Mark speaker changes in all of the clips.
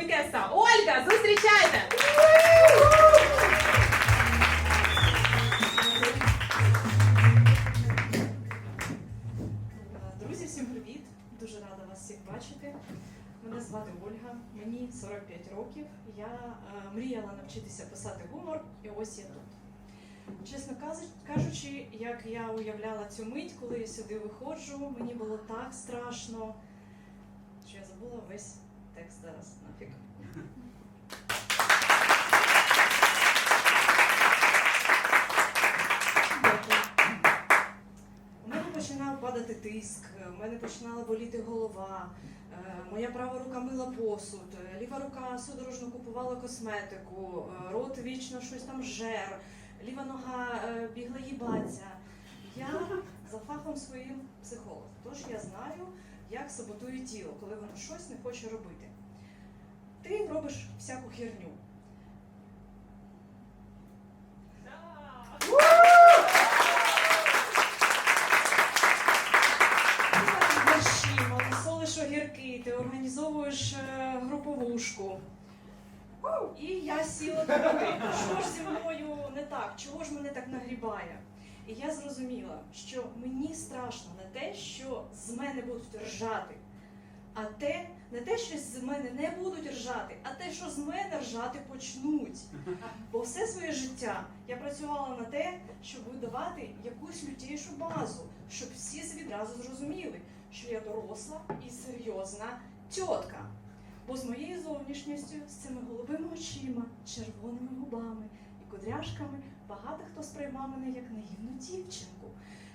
Speaker 1: Домікеса. Ольга, зустрічайте!
Speaker 2: Друзі, всім привіт! Дуже рада вас всіх бачити. Мене звати Ольга, мені 45 років. Я е, мріяла навчитися писати гумор, і ось я тут. Чесно кажучи, як я уявляла цю мить, коли я сюди виходжу, мені було так страшно, що я забула весь текст зараз нафіг. У мене починав падати тиск, у мене починала боліти голова, е, моя права рука мила посуд, е, ліва рука судорожно купувала косметику, е, рот вічно щось там жер, ліва нога бігла їбаться. Я за фахом своїм психолог, тож я знаю, як саботує тіло, коли воно щось не хоче робити. Ти робиш всяку херню. Огірки, ти організовуєш е, груповушку. І я сіла думати, що ж зі мною не так, чого ж мене так нагрібає. І я зрозуміла, що мені страшно не те, що з мене будуть ржати, а те, не те, що з мене не будуть ржати, а те, що з мене ржати почнуть. Бо все своє життя я працювала на те, щоб видавати якусь лютішу базу, щоб всі відразу зрозуміли, що я доросла і серйозна тітка. Бо з моєю зовнішністю, з цими голубими очима, червоними губами і кудряшками багато хто сприймав мене як наївну дівчинку.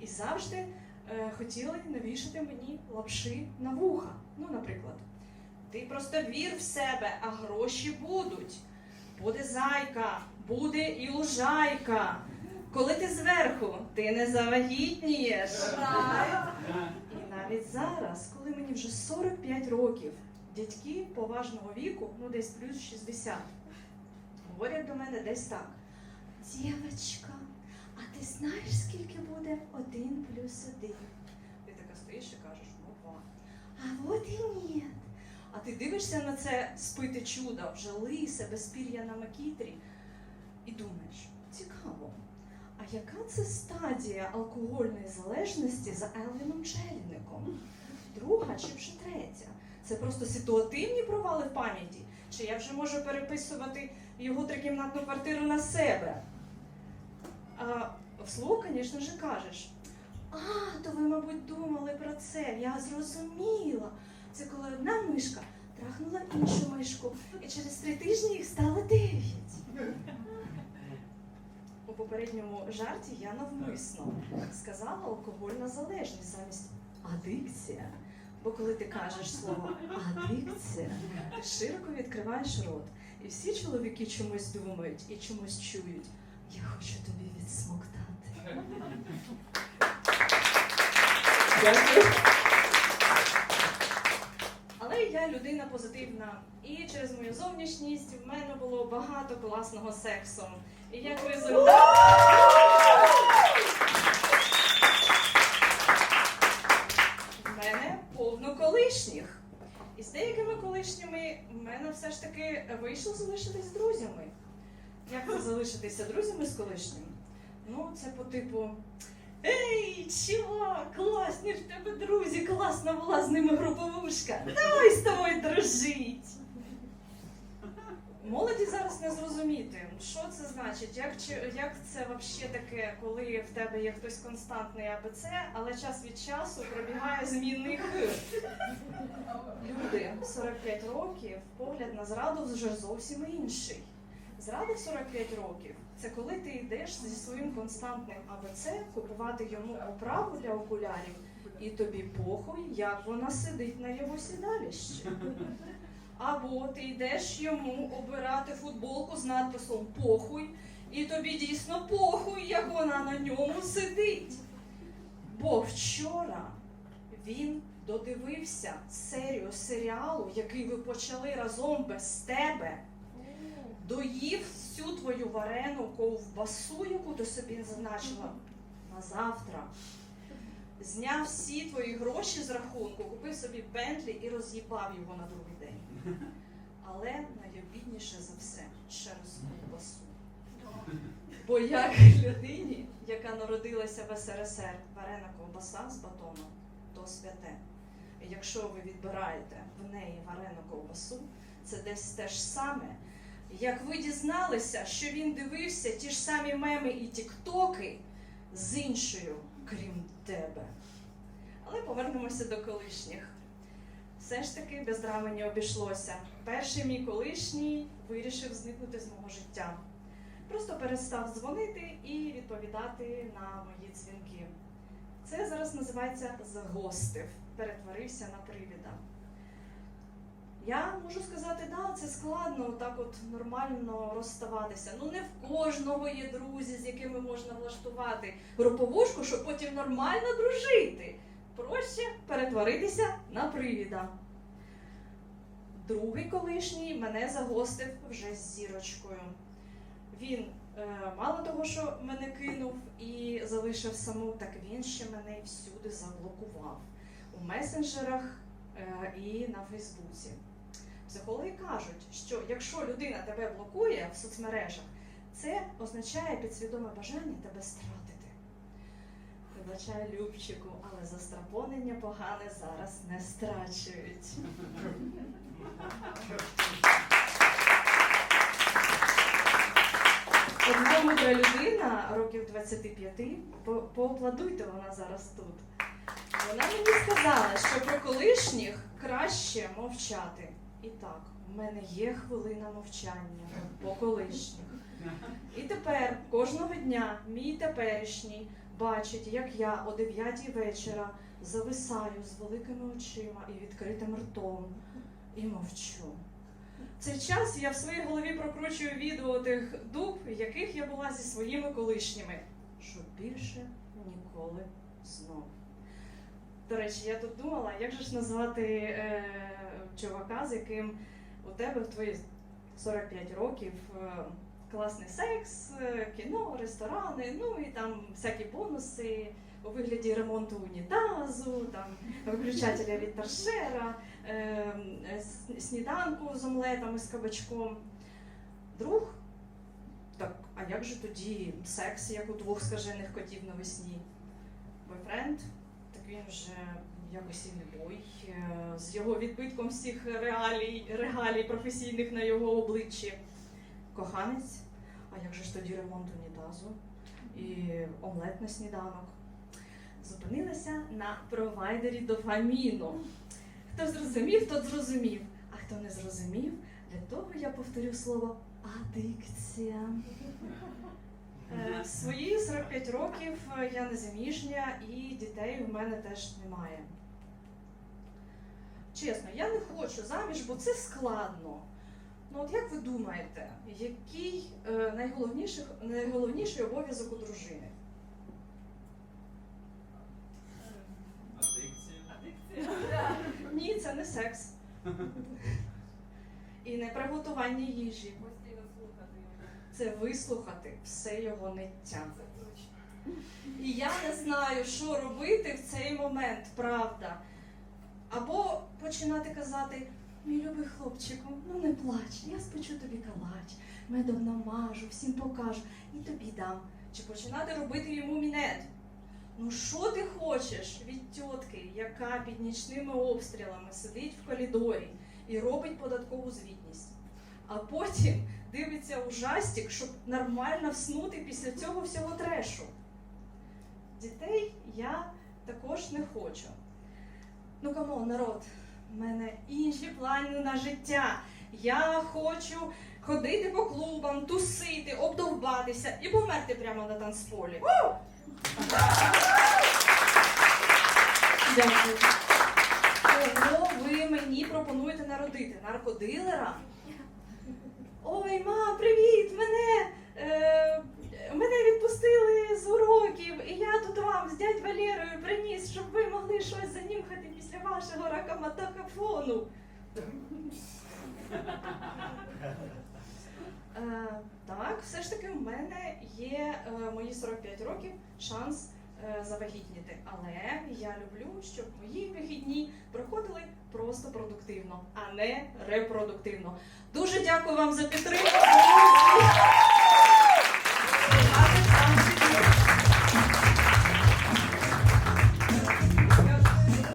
Speaker 2: І завжди е, хотіли навішати мені лапши на вуха. Ну, наприклад, ти просто вір в себе, а гроші будуть. Буде зайка, буде і лужайка. Коли ти зверху, ти не завагітнієш. І навіть зараз, коли мені вже 45 років, дядьки поважного віку, ну десь плюс 60, говорять до мене десь так. Дівочка, а ти знаєш, скільки буде один плюс один? Ти така стоїш і кажеш, ну два. А от і ні. А ти дивишся на це спите чудо, вже лисе, без пір'я на макітрі, і думаєш, цікаво, а яка це стадія алкогольної залежності за Елвіном Челіником? Друга чи вже третя? Це просто ситуативні провали в пам'яті? Чи я вже можу переписувати його трикімнатну квартиру на себе? Вслух, звісно ж, кажеш. А, то ви, мабуть, думали про це. Я зрозуміла. Це коли одна мишка трахнула іншу мишку, і через три тижні їх стало дев'ять. У попередньому жарті я навмисно сказала алкогольна залежність замість адикція. Бо коли ти кажеш слово адикція, ти широко відкриваєш рот. І всі чоловіки чомусь думають і чомусь чують. Я хочу тобі відсмоктати.
Speaker 1: Дякую.
Speaker 2: Але я людина позитивна. І через мою зовнішність в мене було багато класного сексу. І як результат. В мене повно колишніх. І з деякими колишніми в мене все ж таки вийшло залишитись друзями. Залишитися друзями з колишнім? Ну, це по типу. Ей, чувак, класні в тебе друзі, класна була з ними груповушка. Давай з тобою дружить. Молоді зараз не зрозуміти, що це значить, як, як це взагалі таке, коли в тебе є хтось константний АБЦ, але час від часу пробігає змінний Х. Люди 45 років, погляд на зраду вже зовсім інший. Зрада в 45 років це коли ти йдеш зі своїм константним АБЦ купувати йому оправу для окулярів, і тобі похуй, як вона сидить на його сідалищі. Або ти йдеш йому обирати футболку з надписом похуй, і тобі дійсно похуй, як вона на ньому сидить. Бо вчора він додивився серію серіалу, який ви почали разом без тебе доїв всю твою варену ковбасу, яку ти собі зазначила на завтра. Зняв всі твої гроші з рахунку, купив собі Бентлі і роз'їбав його на другий день. Але найобідніше за все через ковбасу. Бо як людині, яка народилася в СРСР, варена ковбаса з батоном, то святе. Якщо ви відбираєте в неї варену ковбасу, це десь те ж саме, як ви дізналися, що він дивився ті ж самі меми і тіктоки з іншою, крім тебе. Але повернемося до колишніх. Все ж таки без драми не обійшлося. Перший мій колишній вирішив зникнути з мого життя. Просто перестав дзвонити і відповідати на мої дзвінки. Це зараз називається загостив, перетворився на привіда. Я можу сказати, да, це складно так от нормально розставатися. Ну не в кожного є друзі, з якими можна влаштувати груповушку, щоб потім нормально дружити. Проще перетворитися на привіда. Другий колишній мене загостив вже з зірочкою. Він е, мало того, що мене кинув і залишив саму, так він ще мене всюди заблокував у месенджерах е, і на Фейсбуці. Психологи кажуть, що якщо людина тебе блокує в соцмережах, це означає підсвідоме бажання тебе стратити. Вибачаю Любчику, але застрапонення погане зараз не страчують. Одна мудра людина років 25, по- поаплодуйте, вона зараз тут. Вона мені сказала, що про колишніх краще мовчати. І так, у мене є хвилина мовчання по колишніх. І тепер кожного дня мій теперішній бачить, як я о 9 вечора зависаю з великими очима і відкритим ртом і мовчу. В цей час я в своїй голові прокручую відео тих дуб, яких я була зі своїми колишніми, щоб більше ніколи знов. До речі, я тут думала, як же ж назвати е, чувака, з яким у тебе в твої 45 років е, класний секс, е, кіно, ресторани, ну і там всякі бонуси у вигляді ремонту унітазу, там виключателя від торшера, е, сніданку з омлетом і з кабачком. Друг? Так, а як же тоді секс, як у двох скажених котів навесні? Бойфренд? Він вже якось і не бой. е, З його відбитком всіх реалій, регалій професійних на його обличчі. Коханець? А як же ж тоді ремонт унітазу? І омлет на сніданок? Зупинилася на провайдері дофаміну. Хто зрозумів, тот зрозумів. А хто не зрозумів, для того я повторю слово адикція. Е, в Свої 45 років е, я незаміжня і дітей в мене теж немає. Чесно, я не хочу заміж, бо це складно. Ну от як ви думаєте, який е, найголовніший, найголовніший обов'язок у дружини?
Speaker 3: Адикція.
Speaker 2: Ні, це не секс. І не приготування їжі. Це вислухати все його ниття. І я не знаю, що робити в цей момент, правда. Або починати казати: мій любий хлопчику, ну не плач, я спечу тобі калач, медом намажу, всім покажу і тобі дам. Чи починати робити йому мінет? Ну що ти хочеш від тітки, яка під нічними обстрілами сидить в коридорі і робить податкову звітність, а потім дивиться ужастик, щоб нормально вснути після цього всього трешу. Дітей я також не хочу. Ну камон, народ, в мене інші плани на життя. Я хочу ходити по клубам, тусити, обдовбатися і померти прямо на танцполі. Дякую. Кого ви мені пропонуєте народити? Наркодилера? Ой, ма, привіт! Мене, е, мене відпустили з уроків, і я тут вам з дядь Валерою приніс, щоб ви могли щось занюхати після вашого ракаматакафону. Е, так, все ж таки в мене є е, мої 45 років шанс завагітніти. Але я люблю, щоб мої вихідні проходили просто продуктивно, а не репродуктивно. Дуже дякую вам за підтримку.